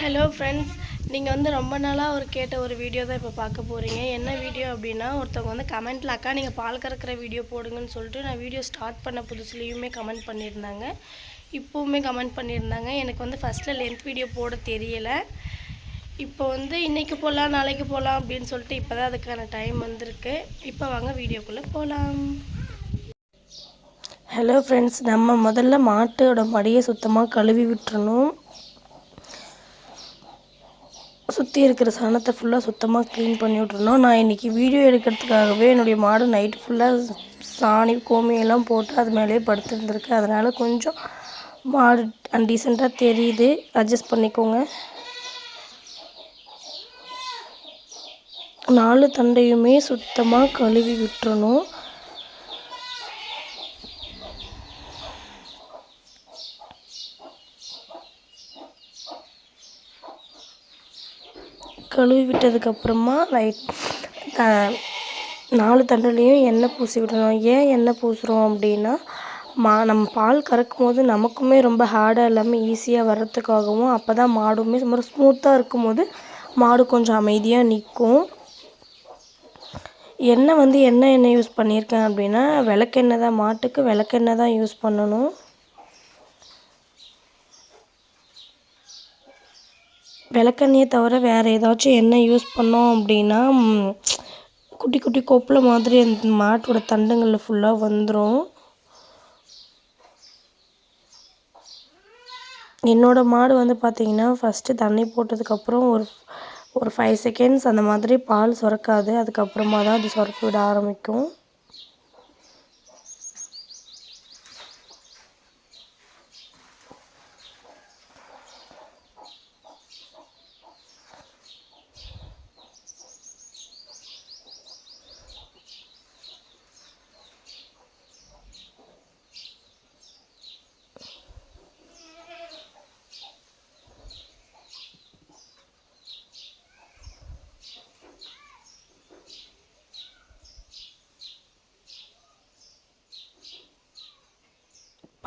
Hello friends நீங்கள் வந்து ரொம்ப நாளாக ஒரு கேட்ட ஒரு வீடியோ தான் இப்போ பார்க்க போகிறீங்க என்ன வீடியோ அப்படின்னா ஒருத்தவங்க வந்து கமெண்ட்டில் அக்கா நீங்கள் பால் கறக்கிற வீடியோ போடுங்கன்னு சொல்லிட்டு நான் வீடியோ ஸ்டார்ட் பண்ண புதுசுலேயுமே கமெண்ட் பண்ணியிருந்தாங்க. இப்போவுமே கமெண்ட் பண்ணியிருந்தாங்க. எனக்கு வந்து ஃபஸ்ட்டில் லென்த் வீடியோ போட தெரியலை. இப்போ வந்து இன்றைக்கி போகலாம் நாளைக்கு போகலாம் அப்படின்னு சொல்லிட்டு இப்போ தான் அதுக்கான டைம் வந்திருக்கு. இப்போ வாங்க வீடியோக்குள்ளே போகலாம் ஹலோ ஃப்ரெண்ட்ஸ் நம்ம முதல்ல மாட்டோட மடியை சுத்தமாக கழுவி விட்டுறணும். சுற்றி இருக்கிற சாணத்தை ஃபுல்லாக சுத்தமாக க்ளீன் பண்ணி விட்றணும் நான் இன்றைக்கி வீடியோ எடுக்கிறதுக்காகவே என்னுடைய மாடு நைட் ஃபுல்லாக சாணி கோமியெல்லாம் போட்டு அது மேலேயே படுத்துருந்துருக்கு. அதனால் கொஞ்சம் மாடு அன்டீசெண்டாக தெரியுது. அட்ஜஸ்ட் பண்ணிக்கோங்க. நாலு தண்டையுமே சுத்தமாக கழுவி விட்டுறணும். கழுவி விட்டதுக்கப்புறமா லைட் நாலு தண்டுலேயும் எண்ணெய் பூசி விடணும் ஏன் எண்ணெய் பூசுகிறோம் அப்படின்னா மா நம்ம பால் கறக்கும் போது நமக்குமே ரொம்ப ஹார்டாக இல்லாமல் ஈஸியாக வர்றதுக்காகவும் அப்போ தான் மாடுமே ரொம்ப ஸ்மூத்தாக இருக்கும் போது மாடு கொஞ்சம் அமைதியாக நிற்கும் எண்ணெய் வந்து என்ன எண்ணெய் யூஸ் பண்ணியிருக்கேன் அப்படின்னா விளக்கெண்ணெய் தான் மாட்டுக்கு விளக்கெண்ணெய் தான் யூஸ் பண்ணணும். விளக்கெண்ணெயை தவிர வேறு ஏதாச்சும் எண்ணெய் யூஸ் பண்ணோம் அப்படின்னா குட்டி குட்டி கொப்பில் மாதிரி அந்த மாட்டோட தண்டுங்களில் ஃபுல்லாக வந்துடும் என்னோடய மாடு வந்து பார்த்திங்கன்னா ஃபஸ்ட்டு தண்ணி போட்டதுக்கப்புறம் ஒரு ஒரு ஃபைவ் செகண்ட்ஸ் அந்த மாதிரி பால் சுரக்காது. அதுக்கப்புறமா தான் அது சுரக்க விட ஆரம்பிக்கும்.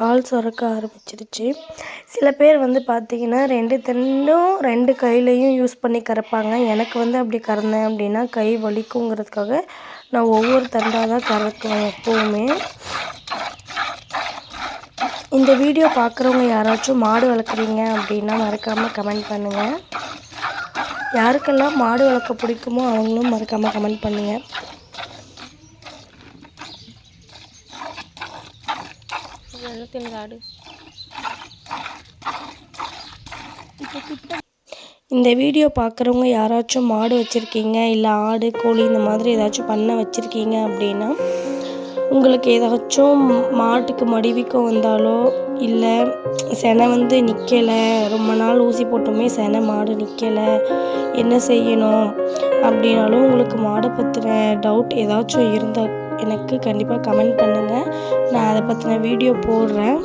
பால் சுரக்க ஆரம்பிச்சிருச்சு. சில பேர் வந்து பார்த்தீங்கன்னா ரெண்டு தண்ணும் ரெண்டு கையிலையும் யூஸ் பண்ணி கறப்பாங்க. எனக்கு வந்து அப்படி கறந்தேன் அப்படின்னா கை வலிக்குங்கிறதுக்காக நான் ஒவ்வொரு தண்டாக தான் கறக்குவேன் எப்போவுமே. இந்த வீடியோ பார்க்குறவங்க யாராச்சும் மாடு வளர்க்குறீங்க அப்படின்னா மறக்காமல் கமெண்ட் பண்ணுங்கள் யாருக்கெல்லாம் மாடு வளர்க்க பிடிக்குமோ அவங்களும் மறக்காமல் கமெண்ட் பண்ணுங்கள் ஆடு இந்த வீடியோ பார்க்குறவங்க யாராச்சும் மாடு வச்சுருக்கீங்க இல்லை ஆடு கோழி இந்த மாதிரி ஏதாச்சும் பண்ண வச்சுருக்கீங்க அப்படின்னா உங்களுக்கு ஏதாச்சும் மாட்டுக்கு மடிவிக்கம் வந்தாலோ இல்லை செனை வந்து நிற்கலை ரொம்ப நாள் ஊசி போட்டோமே செனை மாடு நிற்கலை என்ன செய்யணும் அப்படின்னாலும் உங்களுக்கு மாடை பற்றின டவுட் ஏதாச்சும் இருந்தால் எனக்கு கண்டிப்பாக கமெண்ட் பண்ணுங்கள் நான் அதை பற்றின வீடியோ போடுறேன்.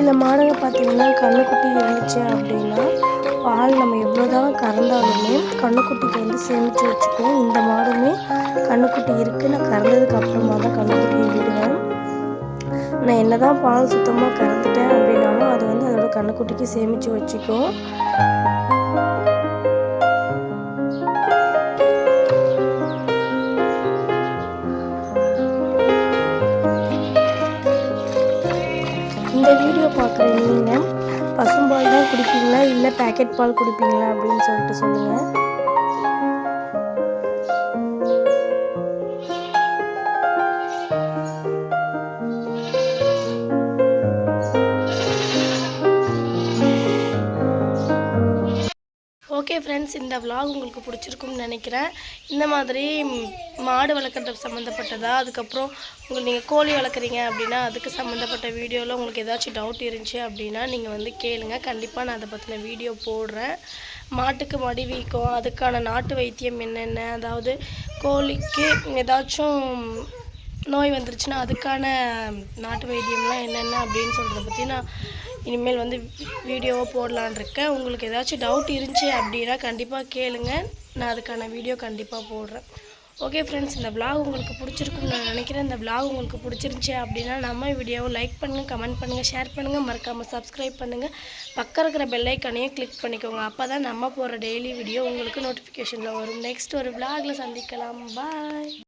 இந்த மாடுங்க பார்த்திங்கன்னா கண்ணுக்குட்டி இருந்துச்சு அப்படின்னா பால் நம்ம எவ்வளோ தான் கறந்தாலுமே கண்ணுக்குட்டிக்கு வந்து சேமித்து வச்சுக்குவோம். இந்த மாடுமே கண்ணுக்குட்டி இருக்குது நான் கறந்ததுக்கு அப்புறமா தான் கண்ணுக்குட்டியை விடுவேன் நான் என்ன தான் பால் சுத்தமாக கறந்துட்டேன் அப்படின்னாலும் அது வந்து அதோட கண்ணுக்குட்டிக்கு சேமித்து வச்சுக்கும். இந்த வீடியோ பார்க்குற நீங்கள் பசும்பால் தான் குடிப்பீங்களா? இல்லை பேக்கெட் பால் குடிப்பீங்களா? அப்படின்னு சொல்லிட்டு சொல்லுங்கள் ஓகே ஃப்ரெண்ட்ஸ் இந்த விலாக் உங்களுக்கு பிடிச்சிருக்கும்னு நினைக்கிறேன். இந்த மாதிரி மாடு வளர்க்குறது சம்மந்தப்பட்டதா அதுக்கப்புறம் உங்கள் நீங்கள் கோழி வளர்க்குறீங்க அப்படின்னா அதுக்கு சம்மந்தப்பட்ட வீடியோவில் உங்களுக்கு ஏதாச்சும் டவுட் இருந்துச்சு அப்படின்னா நீங்கள் வந்து கேளுங்க. கண்டிப்பாக நான் அதை பற்றின வீடியோ போடுறேன். மாட்டுக்கு மடி வீக்கம் அதுக்கான நாட்டு வைத்தியம் என்னென்ன? அதாவது கோழிக்கு ஏதாச்சும் நோய் வந்துருச்சுன்னா அதுக்கான நாட்டு வைத்தியம்லாம் என்னென்ன அப்படின்னு சொல்கிறத பற்றி நான் இனிமேல் வந்து வீடியோவை போடலான் இருக்கேன். உங்களுக்கு ஏதாச்சும் டவுட் இருந்துச்சு அப்படின்னா கண்டிப்பாக கேளுங்க. நான் அதுக்கான வீடியோ கண்டிப்பாக போடுறேன். ஓகே ஃப்ரெண்ட்ஸ் இந்த விளாக் உங்களுக்கு பிடிச்சிருக்குன்னு நான் நினைக்கிறேன். இந்த விளாக் உங்களுக்கு பிடிச்சிருந்துச்சி அப்படின்னா நம்ம வீடியோவை லைக் பண்ணுங்கள் கமெண்ட் பண்ணுங்கள் ஷேர் பண்ணுங்கள் மறக்காமல் சப்ஸ்கிரைப் பண்ணுங்கள் பக்கம் இருக்கிற பெல்லைக்கனையும் கிளிக் பண்ணிக்கோங்க. அப்போ தான் நம்ம போகிற டெய்லி வீடியோ உங்களுக்கு நோட்டிஃபிகேஷனில் வரும். நெக்ஸ்ட் ஒரு விளாகில் சந்திக்கலாம். பாய்